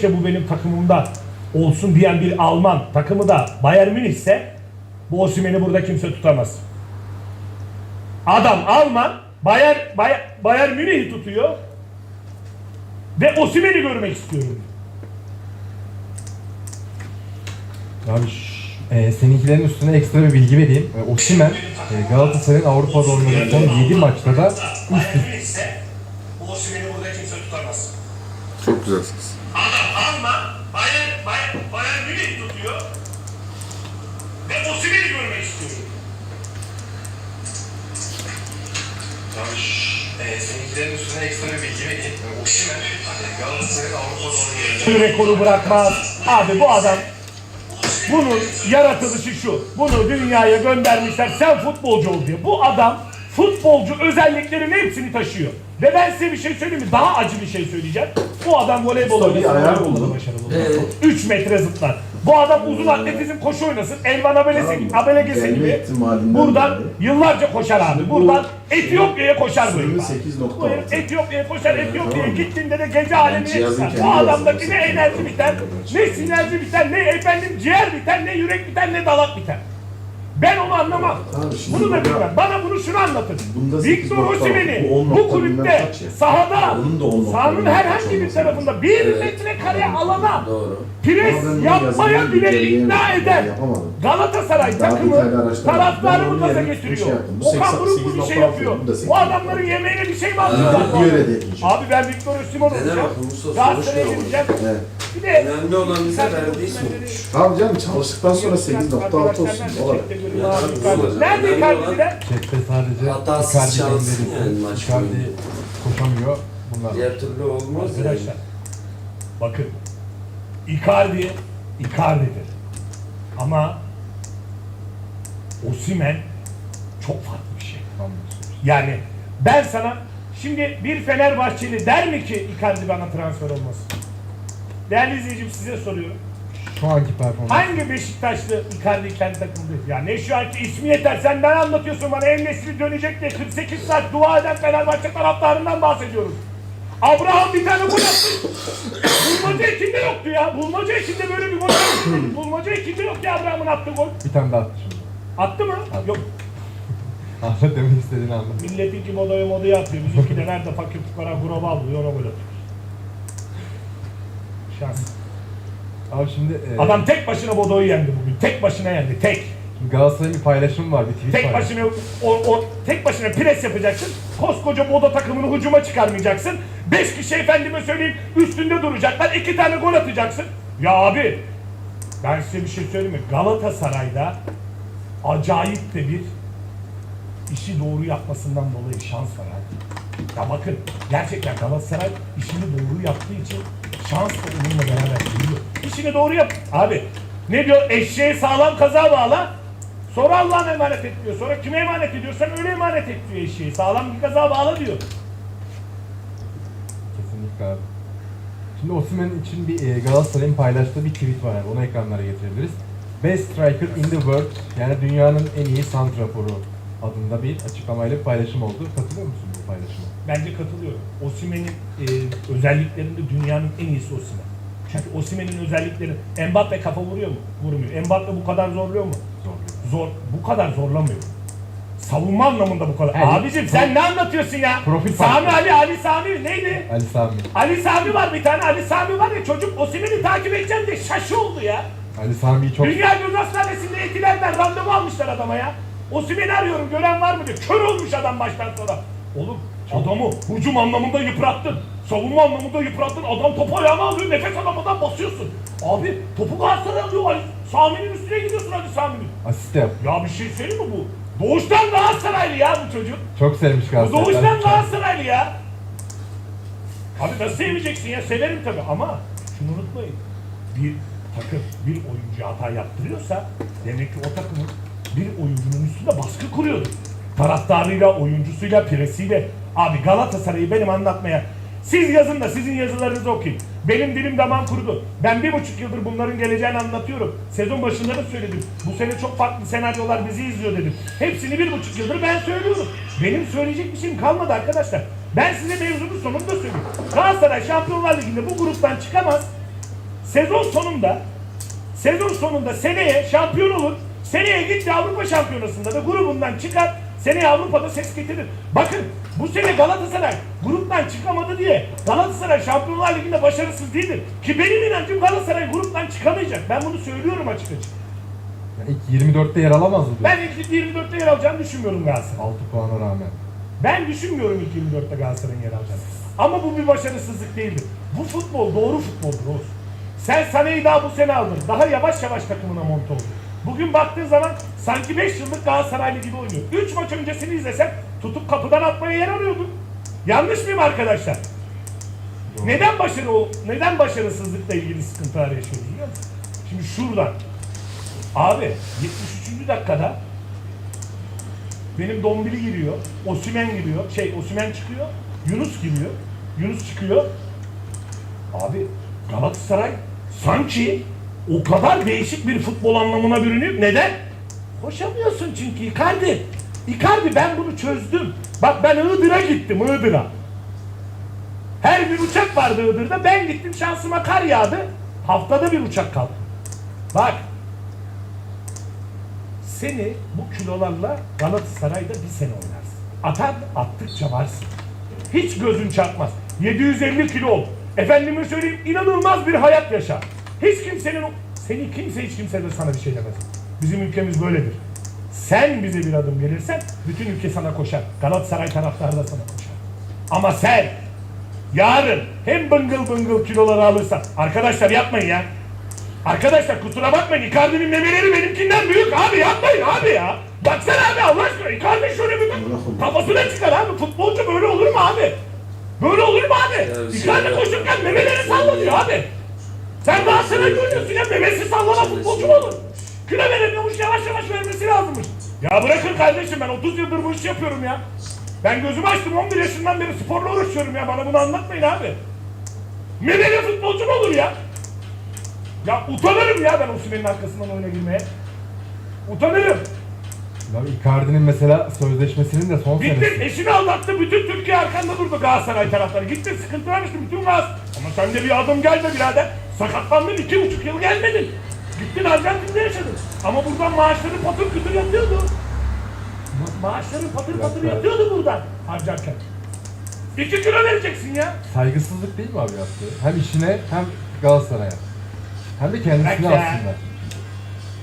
keşke bu benim takımımda olsun diyen bir Alman takımı da Bayern Münih ise bu Osimhen'i burada kimse tutamaz. Adam Alman Bayern, Bayern, Bayern Münih'i tutuyor ve Osimhen'i görmek istiyorum. Abi e, seninkilerin üstüne ekstra bir bilgi vereyim. E, Osimhen e, Galatasaray'ın Avrupa'da oynadığı son 7 maçta da üst Bayern Münih ise bu Osimhen'i burada kimse tutamaz. Çok güzelsiniz. Adam Alman Bayern, Bayern, Bayern Münih'i tutuyor ve Osimhen'i görmek istiyorum. Abi ş- e, seninkilerin üstüne ekstra bir bilgi vereyim. Osimhen e, Galatasaray'ın Avrupa'da Bu rekoru bırakmaz. Abi bu adam bunun yaratılışı şu. Bunu dünyaya göndermişler. Sen futbolcu ol diye. Bu adam futbolcu özelliklerin hepsini taşıyor. Ve ben size bir şey söyleyeyim mi? Daha acı bir şey söyleyeceğim. Bu adam voleybol Tabii, oynasın. ayar voleybolda buldum. başarılı olur. Evet. 3 metre zıplar. Bu adam uzun atletizm koşu oynasın. Elvan Abelesi. Abelegesi Gelme gibi. ihtimalinden Buradan dolayı. yıllarca koşar abi. Bu Buradan Etiyopya'ya koşar bu herif. 28.6. Bu herif Etiyopya'ya koşar. Etiyopya'ya tamam. gittiğinde de gece alemine cihazın çıkar. kendi Bu adamdaki ne enerji biter, ne sinerji biter, ne efendim ciğer biter, ne yürek biter, ne dalak biter. Ben onu anlamam. Şimdi bunu da bilmem. Bana bunu şunu anlatın. Victor 8.6, Osimhen'i bu 10 bu kulüpte sahada Onun da 10 nokta sahanın herhangi bir tarafında bir Evet. metrekare alana Doğru. pres yapmaya bile ikna eder. Galatasaray takımı taraftarını gaza getiriyor. şey. Bu Okan 88 Buruk bir şey yapıyor. bu da 8 Bu nokta adamların yemeğine bir şey mi atıyorlar? Bu. Abi ben Victor Osimhen olacağım. Galatasaray'a gideceğim. Bir de Önemli olan bize verdiği sonuç. Tamam canım çalıştıktan sonra 8.6 olsun. Olarak. Nerede Icardi'ler? chatte sadece Hatasız Icardi yani maç Icardi boyunca. koşamıyor. Bunlar. Diğer türlü olmaz yani. Arkadaşlar bakın Icardi Icardi'dir. Ama Osimhen çok farklı bir şey. Anlıyorsunuz. Yani ben sana şimdi bir Fenerbahçeli der mi ki Icardi bana transfer olmasın? Değerli izleyicim size soruyorum. Şu anki performans. Hangi Beşiktaşlı Icardi kendi takımında? Ya ne şu anki ismi yeter. Sen ne anlatıyorsun bana? El Nesri dönecek diye 48 saat dua eden Fenerbahçe taraftarından bahsediyoruz. Abraham bir tane gol attı. Bulmaca ekinde yoktu ya. Bulmaca ekinde böyle bir gol attı. Bulmaca ekinde yok ya Abraham'ın attığı gol. Bir tane daha attı şimdi. Attı mı? Yok. Ahmet demek istediğini anladım. Milletinki modaya modaya atıyor. Bizimki de nerede fakir fukara gruba alıyor ona gol atıyor. Şans. Abi şimdi, e, Adam tek başına Bodo'yu yendi bugün. Tek başına yendi. Tek. Galatasaray'ın bir paylaşım var, bir tweet Tek var. başına o, o tek başına pres yapacaksın. Koskoca Bodo takımını hücuma çıkarmayacaksın. Beş kişi efendime söyleyeyim üstünde duracaklar. iki tane gol atacaksın. Ya abi ben size bir şey söyleyeyim mi? Galatasaray'da acayip de bir işi doğru yapmasından dolayı şans var abi. Ya bakın gerçekten Galatasaray işini doğru yaptığı için şans da onunla beraber geliyor. İşini doğru yap. Abi ne diyor? Eşeğe sağlam kaza bağla. Sonra Allah'ına emanet et diyor. Sonra kime emanet ediyorsan öyle emanet et diyor eşeği. Sağlam bir kaza bağla diyor. Kesinlikle abi. Şimdi Osimhen için bir e, Galatasaray'ın paylaştığı bir tweet var. Yani. Onu ekranlara getirebiliriz. Best striker in the world yani dünyanın en iyi santraforu adında bir açıklamayla bir paylaşım oldu. Katılıyor musun bu paylaşıma? Bence katılıyorum. Osimhen'in e, özelliklerinde dünyanın en iyisi Osimhen. Çünkü Osimhen'in özellikleri Mbappe kafa vuruyor mu? Vurmuyor. Mbappe bu kadar zorluyor mu? Zorluyor. Zor, bu kadar zorlamıyor. Savunma anlamında bu kadar. Evet. Abicim sen ne anlatıyorsun ya? Profil Sami farkı. Ali, Ali Sami neydi? Ali Sami. Ali Sami var bir tane. Ali Sami var ya çocuk Osimhen'i takip edeceğim diye şaşı oldu ya. Ali Sami'yi çok... Dünya Göz Hastanesi'nde etilerden randevu almışlar adama ya. Osimhen'i arıyorum gören var mı diyor. Kör olmuş adam baştan sonra. Oğlum adamı hücum anlamında yıprattın. Savunma anlamında yıprattın. Adam topu ayağına alıyor. Nefes alamadan basıyorsun. Abi topu Galatasaray alıyor. Ali Sami'nin üstüne gidiyorsun Ali Sami'nin. Asist de yap. Ya bir şey söyleyeyim mi bu? Doğuştan Galatasaraylı ya bu çocuk. Çok sevmiş Bu Galatasaray. doğuştan Galatasaraylı ya. Abi nasıl seveceksin ya? Severim tabii ama şunu unutmayın. Bir takım bir oyuncu hata yaptırıyorsa demek ki o takımın bir oyuncunun üstünde baskı kuruyordur. Taraftarıyla, oyuncusuyla, presiyle. Abi Galatasaray'ı benim anlatmaya siz yazın da sizin yazılarınızı okuyun. Benim dilim damağım kurudu. Ben bir buçuk yıldır bunların geleceğini anlatıyorum. Sezon başında da söyledim. Bu sene çok farklı senaryolar bizi izliyor dedim. Hepsini bir buçuk yıldır ben söylüyorum. Benim söyleyecek bir şeyim kalmadı arkadaşlar. Ben size mevzunun sonunda söyleyeyim. Galatasaray Şampiyonlar Ligi'nde bu gruptan çıkamaz. Sezon sonunda sezon sonunda seneye şampiyon olur. Seneye gitti Avrupa Şampiyonası'nda da grubundan çıkar. Seneye Avrupa'da ses getirir. Bakın bu sene Galatasaray gruptan çıkamadı diye Galatasaray Şampiyonlar Ligi'nde başarısız değildir. Ki benim inancım Galatasaray gruptan çıkamayacak. Ben bunu söylüyorum açık açık. Yani ilk 24'te yer alamaz mı? Ben ilk 24'te yer alacağını düşünmüyorum Galatasaray. 6 puana rağmen. Ben düşünmüyorum ilk 24'te Galatasaray'ın yer alacağını. Ama bu bir başarısızlık değildir. Bu futbol doğru futboldur Oğuz. Sen Sané'yi daha bu sene aldın. Daha yavaş yavaş takımına monte oldu. Bugün baktığın zaman sanki 5 yıllık Galatasaraylı gibi oynuyor. 3 maç öncesini izlesen tutup kapıdan atmaya yer arıyordun. Yanlış mıyım arkadaşlar? Neden başarı o neden başarısızlıkla ilgili sıkıntılar yaşıyoruz biliyor musun? Şimdi şuradan abi 73. dakikada benim Dombili giriyor, Osimen giriyor, şey Osimen çıkıyor, Yunus giriyor, Yunus çıkıyor. Abi Galatasaray sanki o kadar değişik bir futbol anlamına bürünüyor. Neden? Koşamıyorsun çünkü Icardi. Icardi ben bunu çözdüm. Bak ben Iğdır'a gittim Iğdır'a. Her bir uçak vardı Iğdır'da. Ben gittim şansıma kar yağdı. Haftada bir uçak kalktı. Bak seni bu kilolarla Galatasaray'da bir sene oynarsın. Atar attıkça varsın. Hiç gözün çarpmaz. 750 kilo ol. Efendime söyleyeyim inanılmaz bir hayat yaşa. Hiç kimsenin seni kimse hiç kimse de sana bir şey demez. Bizim ülkemiz böyledir. Sen bize bir adım gelirsen bütün ülke sana koşar. Galatasaray taraftarı da sana koşar. Ama sen yarın hem bıngıl bıngıl kiloları alırsan arkadaşlar yapmayın ya. Arkadaşlar kusura bakmayın Icardi'nin memeleri benimkinden büyük abi yapmayın abi ya. Baksana abi Allah aşkına Icardi şöyle bir. Kafasına çıkar abi. Futbolcu böyle olur mu abi? Böyle olur mu abi? Ya, Icardi şey- koşurken memeleri sallanıyor abi. Sen daha sana görüyorsun ya memesi sallanan futbolcu mu olur? Kilo veremiyormuş yavaş yavaş vermesi lazımmış. Ya bırakın kardeşim ben 30 yıldır bu işi yapıyorum ya. Ben gözümü açtım 11 yaşından beri sporla uğraşıyorum ya bana bunu anlatmayın abi. Memeli futbolcu mu olur ya? Ya utanırım ya ben Osimhen'in arkasından oyuna girmeye. Utanırım. Abi Icardi'nin mesela sözleşmesinin de son Gittin senesi. eşini aldattı bütün Türkiye arkanda durdu Galatasaray taraftarı. Gittin sıkıntı vermişti bütün Gaz. Ama sen de bir adım gelme birader. Sakatlandın iki buçuk yıl gelmedin. Gittin Arjantin'de yaşadın. Ama buradan maaşları patır kütür yatıyordu. Ma- Maaşların patır patır yatıyordu buradan harcarken. İki kilo vereceksin ya. Saygısızlık değil mi abi yaptığı? Hem işine hem Galatasaray'a. Hem de kendisine Bırak ya. aslında.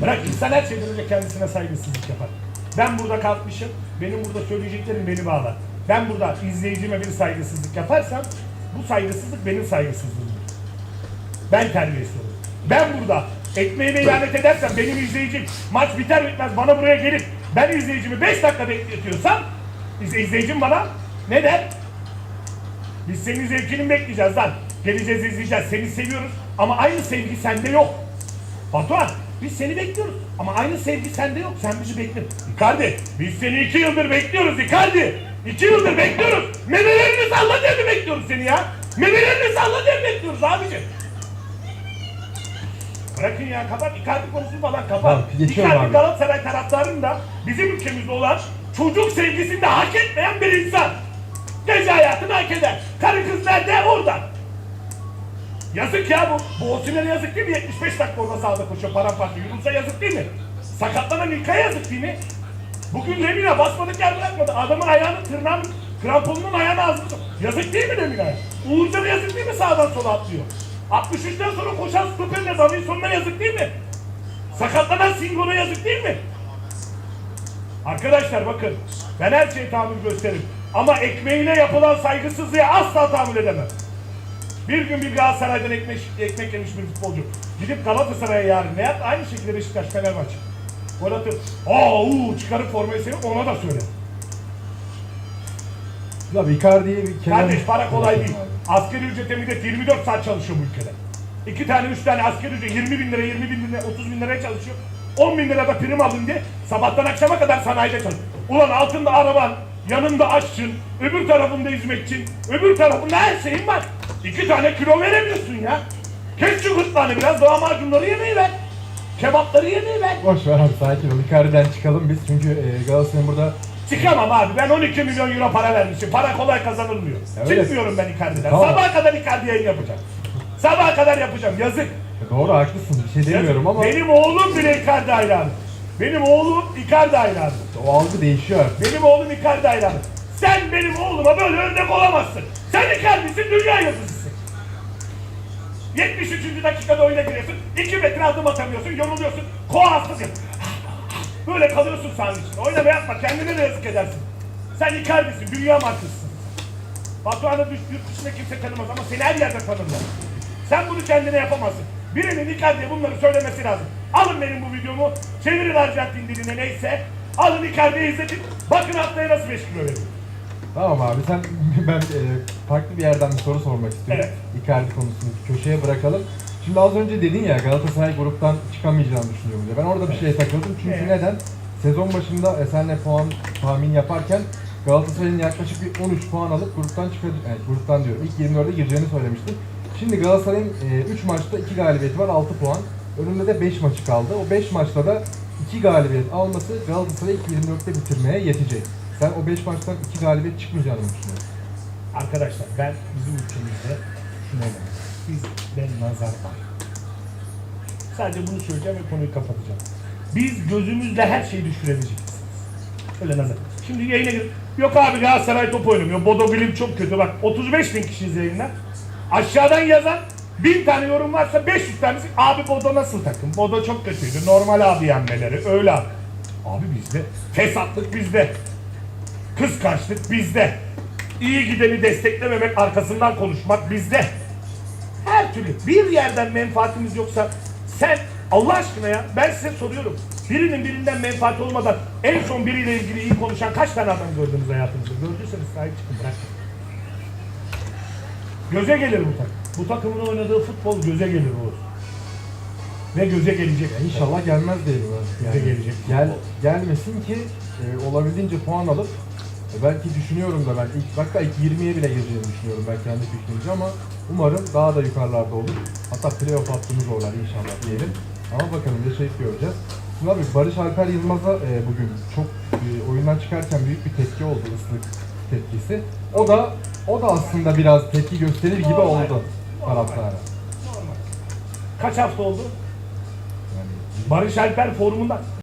Bırak insan her şeyden önce kendisine saygısızlık yapar. Ben burada kalkmışım, benim burada söyleyeceklerim beni bağlar. Ben burada izleyicime bir saygısızlık yaparsam, bu saygısızlık benim saygısızlığımdır. Ben terbiyesiz olurum. Ben burada ekmeğime ihanet edersem benim izleyicim maç biter bitmez bana buraya gelip ben izleyicimi 5 dakika bekletiyorsam izle- izleyicim bana ne der? Biz senin zevkini bekleyeceğiz lan. Geleceğiz izleyeceğiz. Seni seviyoruz ama aynı sevgi sende yok. Batuhan biz seni bekliyoruz ama aynı sevgi sende yok. Sen bizi bekle. Icardi biz seni iki yıldır bekliyoruz Icardi. İki yıldır bekliyoruz. Memelerini salla diye mi bekliyoruz seni ya? Memelerini salla diye mi bekliyoruz abicim? Bırakın ya kapat Icardi konusunu falan kapat. Tamam, geçiyorum Icardi abi. Galatasaray taraftarının da bizim ülkemizde olan çocuk sevgisini de hak etmeyen bir insan. Gece hayatını hak eder. Karı kız nerede? Orada. Yazık ya bu. Bu Osimhen'e yazık değil mi? 75 dakika orada sahada koşuyor paramparça. Yunus'a yazık değil mi? Sakatlanan İlkay'a yazık değil mi? Bugün Lemina basmadık yer bırakmadı. Adamın ayağını tırnağın kramponunun ayağını azdı. Yazık değil mi Lemina'ya? Uğurcan'a yazık değil mi sağdan sola atlıyor? 63'ten sonra koşan stoperine Davinson'una yazık değil mi? Sakatlanan Singo'na yazık değil mi? Arkadaşlar bakın ben her şeye tahammül gösteririm. Ama ekmeğine yapılan saygısızlığa asla tahammül edemem. Bir gün bir Galatasaray'dan ekmek, ekmek yemiş bir futbolcu. Gidip Galatasaray'a yarın ne yap? Aynı şekilde Beşiktaş Fenerbahçe. Gol atıp aa uuu çıkarıp formayı sevip ona da söyle. Abi Icardi'yi bir kenara... Kardeş para kolay değil. Asgari ücrete millet 24 saat çalışıyor bu ülkede. İki tane, üç tane asgari ücret 20 bin lira, 20 bin lira, 30 bin liraya çalışıyor. 10 bin lira da prim alın diye sabahtan akşama kadar sanayide çalışıyor. Ulan altında araban, yanında aşçın, öbür tarafında hizmetçin, öbür tarafında her şeyin var. İki tane kilo veremiyorsun ya. Kes şu gırtlağını biraz daha macunları yemeyi ver. Kebapları yemeyi ver. Boş ver abi sakin ol. Icardi'den çıkalım biz çünkü e, Galatasaray'ın burada Çıkamam abi ben 12 milyon euro para vermişim. Para kolay kazanılmıyor. Ya öyle- Çıkmıyorum ben Icardi'den. Tamam. Sabaha kadar Icardi yayın yapacağım. Sabaha kadar yapacağım. Yazık. Doğru haklısın. Bir şey demiyorum ama Benim oğlum bile Icardi hayranı. Benim oğlum Icardi hayranı. O algı değişiyor. Benim oğlum Icardi hayranı. Sen benim oğluma böyle örnek olamazsın. Sen Icardi'sin, dünya yıldızısın. 73. dakikada oyuna giriyorsun. 2 metre adım atamıyorsun, yoruluyorsun. Koa hastası. Böyle kalıyorsun sahanın içinde. Oynama yapma, kendine de yazık edersin. Sen Icardi'sin, dünya markasısın. Batuhan'ı yurt dışında kimse tanımaz ama seni her yerde tanırlar. Sen bunu kendine yapamazsın. Birinin Icardi'ye bunları söylemesi lazım. Alın benim bu videomu, çevirin Arjantin diline neyse. Alın Icardi'yi izletin. Bakın haftaya nasıl 5 kilo veriyor. Tamam abi sen ben e, farklı bir yerden bir soru sormak istiyorum. Evet. Icardi konusunu köşeye bırakalım. Şimdi az önce dedin ya Galatasaray gruptan çıkamayacağını düşünüyorum diye. Ben orada bir şeye takıldım çünkü Evet. neden? Sezon başında e, senle puan tahmin yaparken Galatasaray'ın yaklaşık bir 13 puan alıp gruptan çıkacak, yani gruptan diyorum ilk 24'e gireceğini söylemiştin. Şimdi Galatasaray'ın 3 maçta 2 galibiyeti var 6 puan. Önünde de 5 maçı kaldı. O 5 maçta da 2 galibiyet alması Galatasaray'ı ilk 24'te bitirmeye yetecek. Sen o 5 maçtan 2 galibiyet çıkmayacağını mı düşünüyorsun? Arkadaşlar ben bizim ülkemizde şunu önemli. Biz ben nazar var. Sadece bunu söyleyeceğim ve konuyu kapatacağım. Biz gözümüzle her şeyi düşürebileceğiz. Öyle nazar. Şimdi yayına gir. Yok abi Galatasaray top oynamıyor. Bodo Glim çok kötü. Bak 35 bin kişi yayında. Aşağıdan yazan bin tane yorum varsa 500 tanesi abi Bodo nasıl takım? Bodo çok kötüydü. Normal abi yenmeleri. Öyle abi. Abi bizde. Fesatlık bizde. Kıskançlık bizde. İyi gideni desteklememek, arkasından konuşmak bizde. Her türlü bir yerden menfaatimiz yoksa sen Allah aşkına ya ben size soruyorum. Birinin birinden menfaati olmadan en son biriyle ilgili iyi konuşan kaç tane adam gördünüz hayatınızda? Gördüyseniz sahip çıkın bırak. Göze gelir bu takım. Bu takımın oynadığı futbol göze gelir Oğuz. Ve göze gelecek. İnşallah gelmez diyelim. abi. Bize gelecek Gel, futbol. gelmesin ki e, olabildiğince puan alıp e, belki düşünüyorum da ben ilk hatta ilk 20'ye bile gireceğini düşünüyorum ben kendi fikrimce ama umarım daha da yukarılarda olur. Hatta playoff hattını zorlar inşallah diyelim. Ama bakalım yaşayıp göreceğiz. Şimdi abi Barış Alper Yılmaz'a e, bugün çok e, oyundan çıkarken büyük bir tepki oldu ıslık tepkisi. O da o da aslında biraz tepki gösterir gibi oldu Normal. Kaç hafta oldu? Yani Barış Alper formundan